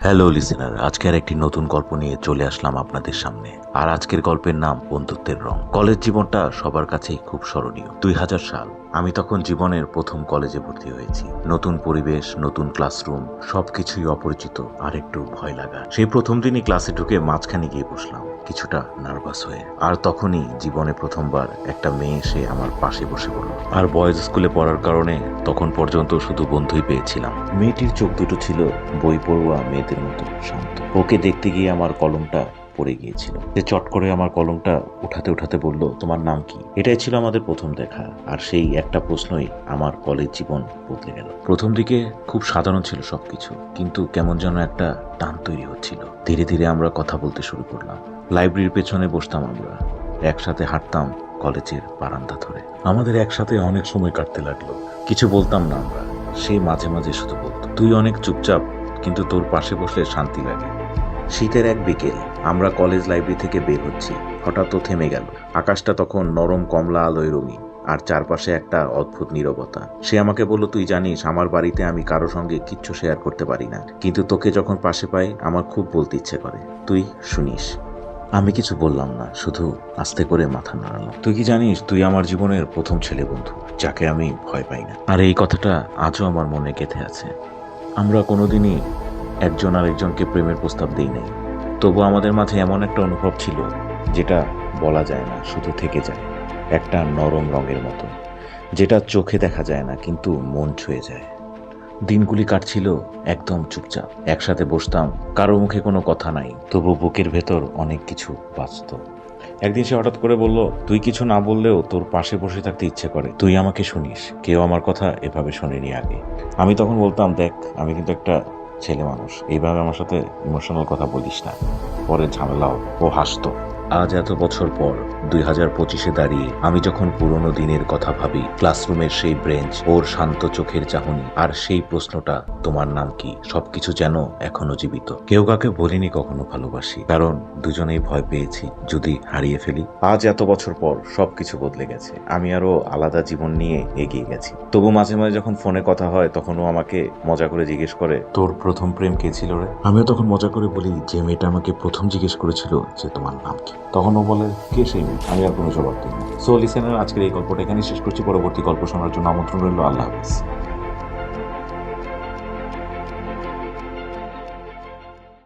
Hello listener আজকের একটি নতুন গল্প নিয়ে চলে আসলাম আপনাদের সামনে। আর আজকের গল্পের নাম বন্ধুত্বের রং। কলেজ জীবনটা সবার কাছেই খুব স্মরণীয়। দুই হাজার সাল। আমি তখন জীবনের প্রথম কলেজে ভর্তি হয়েছি। নতুন পরিবেশ, নতুন ক্লাসরুম, সবকিছুই অপরিচিত আর একটু ভয় লাগা। সেই প্রথম দিনই ক্লাসে ঢুকে মাঝখানে গিয়ে বসলাম। কিছুটা নার্ভাস হয়ে। আর তখনই জীবনে প্রথমবার একটা মেয়ে এসে আমার পাশে বসে পড়ল। আর বয়েজ স্কুলে পড়ার কারণে তখন পর্যন্ত শুধু বন্ধুই পেয়েছিলাম। মেয়েটির চোখ দুটো ছিল বই পড়ুয়া মেয়েদের মতো শান্ত। ওকে দেখতে গিয়ে আমার কলমটা পড়ে গিয়েছিল। সে চট করে আমার কলমটা উঠাতে উঠাতে বলল, তোমার নাম কি? এটাই ছিল আমাদের প্রথম দেখা। আর সেই একটা প্রশ্নই আমার কলেজ জীবন বদলে গেল। প্রথম দিকে খুব সাধারণ ছিল সবকিছু, কিন্তু কেমন যেন একটা টান তৈরি হচ্ছিল। ধীরে ধীরে আমরা কথা বলতে শুরু করলাম। লাইব্রেরির পেছনে বসতাম আমরা। একসাথে হাঁটতাম কলেজের বারান্দা ধরে। আমাদের একসাথে অনেক সময় কাটতে লাগল। কিছু বলতাম না আমরা। সে মাঝে মাঝে শুধু বলতো, তুই অনেক চুপচাপ, কিন্তু তোর পাশে বসলে শান্তি লাগে। শীতের এক বিকেল, আমরা কলেজ লাইব্রেরি থেকে বের হচ্ছি। হঠাৎ ও থেমে গেল। আকাশটা তখন নরম কমলা আলোয় রঙিন, আর চারপাশে একটা অদ্ভুত নীরবতা। সে আমাকে বলল, তুই জানিস, আমার বাড়িতে আমি কারও সঙ্গে কিচ্ছু শেয়ার করতে পারি না। কিন্তু তোকে যখন পাশে পাই, আমার খুব বলতে ইচ্ছে করে। তুই শুনিস। আমি কিছু বললাম না, শুধু আস্তে করে মাথা নাড়ালাম। তুই কি জানিস, তুই আমার জীবনের প্রথম ছেলে বন্ধু, যাকে আমি ভয় পাই না। আর এই কথাটা আজও আমার মনে গেঁথে আছে। আমরা কোনোদিনই একজন আরেকজনকে প্রেমের প্রস্তাব দিই নাই। তবু আমাদের মাঝে এমন একটা অনুভব ছিল, যেটা বলা যায় না, শুধু থেকে যায়। একটা নরম রঙের মতো, যেটা চোখে দেখা যায় না, কিন্তু মন ছুঁয়ে যায়। দিনগুলি কাটছিল একদম চুপচাপ। একসাথে বসতাম, কারও মুখে কোনো কথা নাই। তবু বুকের ভেতর অনেক কিছু বাঁচত। একদিন সে হঠাৎ করে বলল, তুই কিছু না বললেও তোর পাশে বসে থাকতে ইচ্ছে করে। তুই আমাকে শুনিস। কেউ আমার কথা এভাবে শোনেনি আগে। আমি তখন বলতাম, দেখ, আমি কিন্তু একটা ছেলে মানুষ। এইভাবে আমার সাথে ইমোশনাল কথা বলিস না। পরে ঝামেলাও ও হাসতো। আজ এত বছর পর দুই হাজার পঁচিশে দাঁড়িয়ে আমি যখন পুরনো দিনের কথা ভাবি, ক্লাসরুমের সেই ব্রেঞ্চ, ওর শান্ত চোখের চাহনি আর সেই প্রশ্নটা, তোমার নাম কি? সবকিছু যেন এখনও জীবিত। কেউ কাকে বলিনি কখনো ভালোবাসি, কারণ দুজনেই ভয় পেয়েছি, যদি হারিয়ে ফেলি। আজ এত বছর পর সবকিছু বদলে গেছে, আমি আরও আলাদা জীবন নিয়ে এগিয়ে গেছি। তবু মাঝে মাঝে যখন ফোনে কথা হয়, তখন ও আমাকে মজা করে জিজ্ঞেস করে, তোর প্রথম প্রেম কে ছিল রে? আমিও তখন মজা করে বলি, যে মেয়েটা আমাকে প্রথম জিজ্ঞেস করেছিল যে তোমার নাম কি? তখন ও বলে, কে সেই মেয়ে? আমি আর কোনো জবাব দিই না সো, লিসেনার, আজকের এই গল্পটা এখানেই শেষ করছি। পরবর্তী গল্প শোনার জন্য আমন্ত্রণ রইল। আল্লাহ হাফিজ।